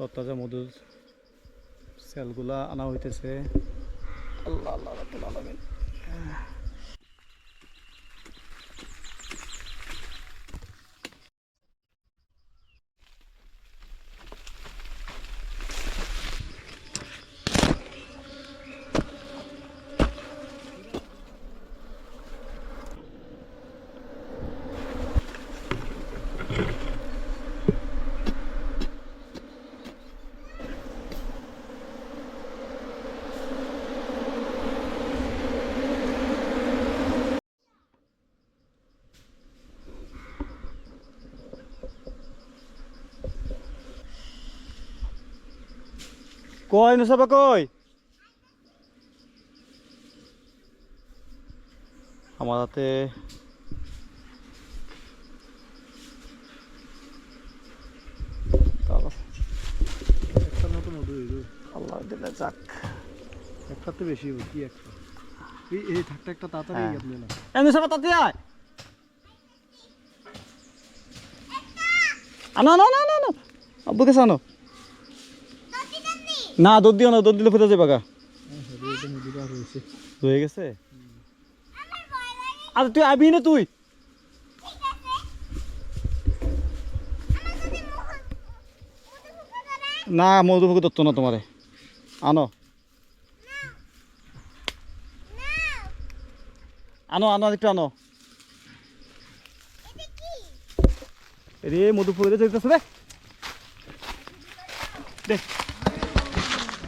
তরতাজা মধুর সেলগুলা আনা হইতেছে। আল্লাহ আল্লাহ আলামিন। কই নুসাবা কই আমার হাতে আল্লাহ দিলে যাক। একটার তো বেশি কি একটা? এই এই থাকটা একটা তাড়াতাড়ি হ্যাঁ। আপনি না এ নুসাবা তাতে আয়। আনো আনো আনো আনো আনো আব্বু কাছে আনো না দুধ দিও না দুধ দিলে ফুটে যাবে গা। হয়ে গেছে? আচ্ছা তুই আবি না তুই? না মধুমুখী দত্ত না তোমারে। আনো। আনো আনো একটু আনো। রে মধু ফুলে যেতেছে রে?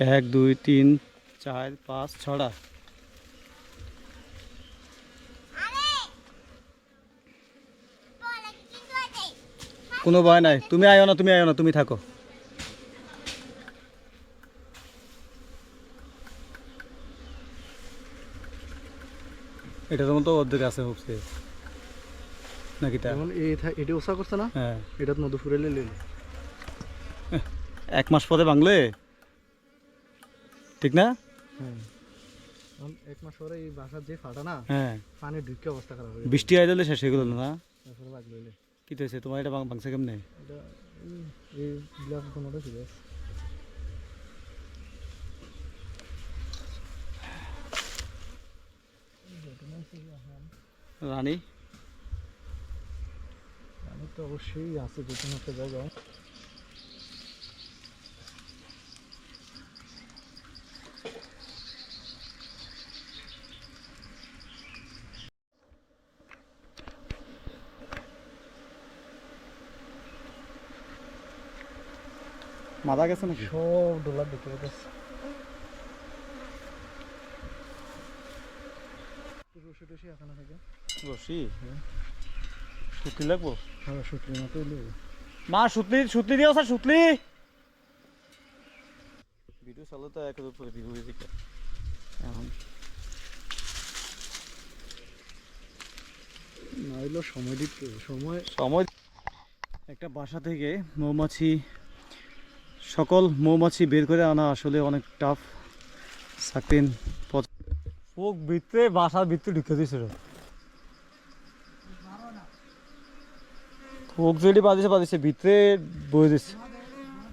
এক দুই তিন চার পাঁচ ছড়া। কোনো ভয় নাই। তুমি আয়ো না তুমি আয়ো না তুমি থাকো। এটার মতো অর্ধেক আছে হচ্ছে। নাকি তা এখন এটা ওসা করছে না? হ্যাঁ। এটা ফুরাইলে লইলে এক মাস পরে বাংলে? ঠিক না? হ্যাঁ। এক মাস পরে এই বাসার যে ফাটা না হ্যাঁ। পানি ঢুকে অবস্থা খারাপ হয়ে বৃষ্টি আই দিলে শেষ হয়ে গেল না? কি তো তোমার এটা বাংছে কেমনে? এটা এই- গ্লাস কোনোটা ছিল। রানী? আমি তো অবশ্যই আছে যে কোনো একটা জায়গায়। মারা গেছে নাকি? সব ডলার টসি এখানে থাকে রশি সুতলি লাগবো? হ্যাঁ মা সুতলি সুতলি দিও স্যার সুতলি! ভিডিও চালে তো একের উপরে ভিডিও এখন। সময় দিতে সময় সময় একটা বাসা থেকে মৌমাছি সকল মৌমাছি বের করে আনা আসলে অনেক টাফ সাকিন ফোক ভিতরে বাসার ভিতরে ঢুকে দিয়েছিল। ওক যদি বাদিছে বাদিছে ভিতরে বয়ে দিচ্ছে